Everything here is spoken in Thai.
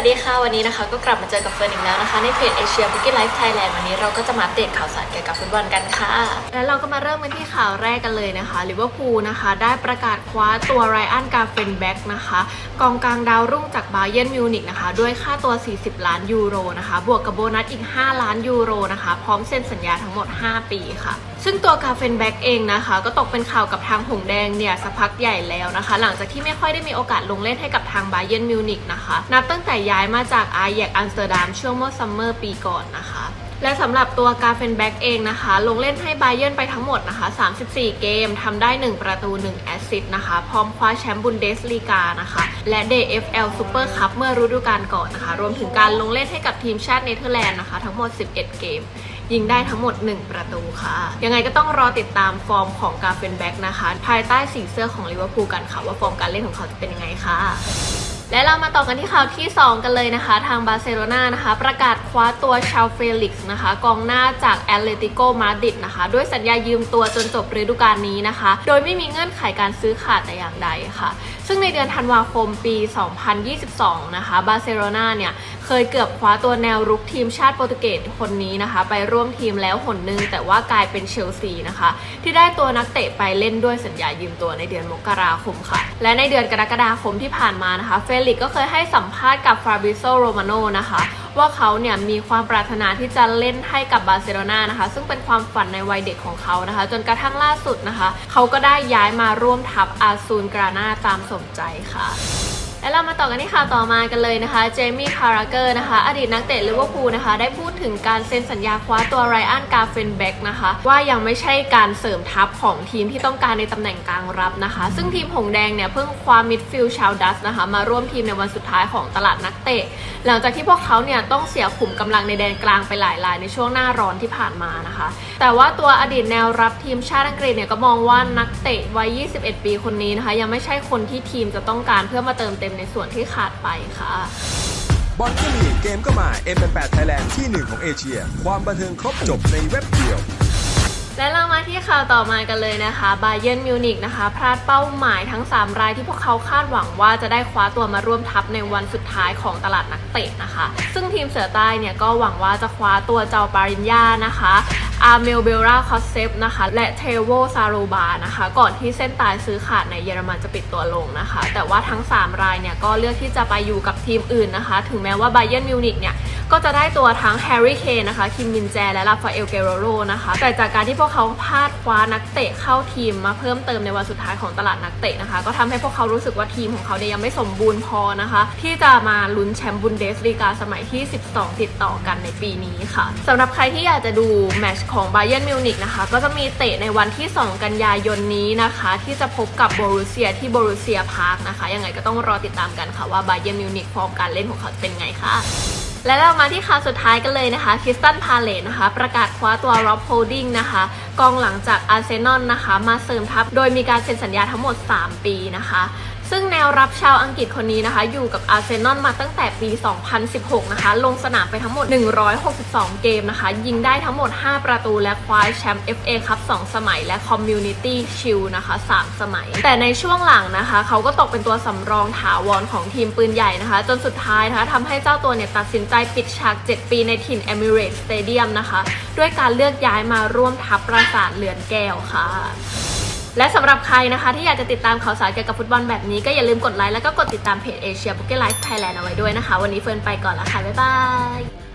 วัสดีค่ะ วันนี้นะคะก็กลับมาเจอกับเฟิร์นอีกแล้วนะคะ ในเพจ Asia Bookie Life Thailand วันนี้เราก็จะมาอัปเดตข่าวสารเกี่ยวกับฟุตบอลกันค่ะ และเราก็มาเริ่มกันที่ข่าวแรกกันเลยนะคะลิเวอร์พูลนะคะ ได้ประกาศคว้าตัวไรอันกาเฟนแบ็กนะคะ กองกลางดาวรุ่งจากบาเยิร์นมิวนิกนะคะ ด้วยค่าตัว 40 ล้านยูโรนะคะ บวกกับโบนัสอีก 5 ล้านยูโรนะคะ พร้อมเซ็นสัญญาทั้งหมด 5 ปีค่ะซึ่งตัวกาเฟนแบ็กเองนะคะ ก็ตกเป็นข่าวกับทางหงแดงเนี่ยสักพักใหญ่แล้วนะคะ หลังจากที่ไม่ค่อยได้มีโอกาสลงเล่นให้กับทางบาเยิร์นมิวนิกนะคะ นับตั้งแต่ย้ายมาจากอาแยกอัมสเตอร์ดัมช่วงเมื่อซัมเมอร์ปีก่อนนะคะและสำหรับตัวกาเฟนแบ็กเองนะคะ ลงเล่นให้ไบเยิร์นไปทั้งหมดนะคะ 34 เกมทำได้ 1 ประตู 1 แอสซิสต์นะคะ พร้อมคว้าแชมป์บุนเดสลีกานะคะ และ DFL Super Cup เมื่อฤดูกาลก่อนนะคะ รวมถึงการลงเล่นให้กับทีมชาติเนเธอร์แลนด์นะคะ ทั้งหมด 11 เกม ยิงได้ทั้งหมด 1 ประตูค่ะ ยังไงก็ต้องรอติดตามฟอร์มของกาเฟนแบ็กนะคะ ภายใต้สีเสื้อของลิเวอร์พูลกันค่ะ ว่าฟอร์มการเล่นของเขาจะเป็นยังไงค่ะและเรามาต่อกันที่ข่าวที่ 2 กันเลยนะคะ ทางบาร์เซโลนานะคะ ประกาศ คว้าตัวชาวเฟลิกซ์นะคะ กองหน้าจากแอตเลติโกมาดริดนะคะ ด้วยสัญญายืมตัวจนจบฤดูกาลนี้นะคะ โดยไม่มีเงื่อนไขการซื้อขาดแต่อย่างใดค่ะ ซึ่งในเดือนธันวาคมปี 2022 นะคะ บาร์เซโลนาเนี่ย เคยเกือบคว้าตัวแนวรุกทีมชาติโปรตุเกสคนนี้นะคะ ไปร่วมทีมแล้วหนหนึ่งแต่ว่ากลายเป็นเชลซีนะคะ ที่ได้ตัวนักเตะไปเล่นด้วยสัญญายืมตัวในเดือนมกราคมค่ะ และในเดือนกรกฎาคมที่ผ่านมานะคะ เฟลิกก็เคยให้สัมภาษณ์กับฟาบริโซโรมาโนนะคะ ว่าเขาเนี่ยมีความปรารถนาที่จะเล่นให้กับบาร์เซโลนานะคะ ซึ่งเป็นความฝันในวัยเด็กของเขานะคะ จนกระทั่งล่าสุดนะคะ เขาก็ได้ย้ายมาร่วมทัพอาซูนกรานาตามสมใจค่ะ และเรามาต่อกันที่ข่าวต่อมากันเลยนะคะเจมี่คาราเกอร์นะคะอดีตนักเตะลิเวอร์พูลนะคะได้พูดถึงการเซ็นสัญญาคว้าตัวไรอันกาเฟนแบ็กนะคะว่ายังไม่ใช่การเสริมทัพของทีมที่ต้องการในตำแหน่งกลางรับนะคะ ซึ่งทีมหงแดงเนี่ยเพิ่งคว้ามิดฟิลด์ชาวดัสนะคะมาร่วมทีมในวันสุดท้ายของตลาดนักเตะ หลังจากที่พวกเขาเนี่ยต้องเสียขุมกำลังในแดนกลางไปหลายรายในช่วงหน้าร้อนที่ผ่านมานะคะ แต่ว่าตัวอดีตแนวรับทีมชาติอังกฤษเนี่ยก็มองว่านักเตะวัย 21 ปีคนนี้นะคะยังไม่ใช่คนที่ทีมจะต้องการเพื่อมาเติมเต็มในส่วนที่ขาดไปค่ะบอลก็มีเกมก็มา M88 Thailand ที่หนึ่งของเอเชีย ความบันเทิงครบจบในเว็บเดียว และเรามาที่ข่าวต่อมากันเลยนะคะบาเยิร์นมิวนิกนะคะ พลาดเป้าหมายทั้ง 3 รายที่พวกเขาคาดหวังว่าจะได้คว้าตัวมาร่วมทัพในวันสุดท้ายของตลาดนักเตะนะคะ ซึ่งทีมเสือใต้เนี่ยก็หวังว่าจะคว้าตัวเจ้าปาริญญานะคะ อาร์เมลเบลราคอสเซฟนะคะ และเทโวซาโรบานะคะ ก่อนที่เส้นตายซื้อขาดในเยอรมันจะปิดตัวลงนะคะ แต่ว่าทั้ง 3 รายเนี่ย ก็เลือกที่จะไปอยู่กับทีมอื่นนะคะ ถึงแม้ว่าไบเยนมิวนิกเนี่ย ก็จะได้ตัวทั้งแฮร์รี่เคนนะคะ คิมมินแจ และราฟาเอลเกโรโรนะคะ แต่จากการที่พวกเขาพลาดคว้านักเตะเข้าทีมมาเพิ่มเติมในวันสุดท้ายของตลาดนักเตะนะคะ ก็ทำให้พวกเขารู้สึกว่าทีมของเขาเนี่ยยังไม่สมบูรณ์พอนะคะ ที่จะมาลุ้นแชมป์บุนเดสลีกาสมัยที่ 12 ติดต่อกันในปีนี้ค่ะสำหรับใครที่อยากจะดูแมตช์ของบเยิร์นมิวนิกนะคะ ก็จะมีเตะในวันที่ 2 กันยายนนี้นะคะ ที่จะพบกับโบรูเซียที่โบรูเซียพาร์คนะคะ ยังไงก็ต้องรอติดตามกันค่ะว่าบเยิร์นมิวนิกฟอร์มการเล่นของเขาจะเป็นไงค่ะและเรามาที่ข่าวสุดท้ายกันเลยนะคะคริสตันพาเลตนะคะ ประกาศคว้าตัวร็อบโฮลดิงนะคะ กองหลังจากอาร์เซนอลนะคะ มาเสริมทัพ โดยมีการเซ็นสัญญาทั้งหมด 3 ปีนะคะ วรับชาวอังกฤษคนนี้นะคะ อยู่กับอาร์เซนอลมาตั้งแต่ปี 2016 นะคะ ลงสนามไปทั้งหมด 162 เกมนะคะ ยิงได้ทั้งหมด 5 ประตูและคว้าแชมป์ FA คัพ2สมัยและ Community Shield นะคะ 3 สมัย แต่ในช่วงหลังนะคะ เขาก็ตกเป็นตัวสำรองถาวรของทีมปืนใหญ่นะคะ จนสุดท้ายนะคะทำให้เจ้าตัวเนี่ยตัดสินใจปิดฉาก 7 ปีในถิ่น Emirates Stadium นะคะ ด้วยการเลือกย้ายมาร่วมทัพปราสาทเรือนแก้วค่ะ และสำหรับใครนะคะที่อยากจะติดตามข่าวสารเกี่ยวกับฟุตบอลแบบนี้ก็อย่าลืมกดไลค์แล้วก็กดติดตามเพจเอเชียบุกเก็ตไลฟ์ไทยแลนด์เอาไว้ด้วยนะคะ วันนี้เฟิร์นไปก่อนละค่ะบ๊ายบาย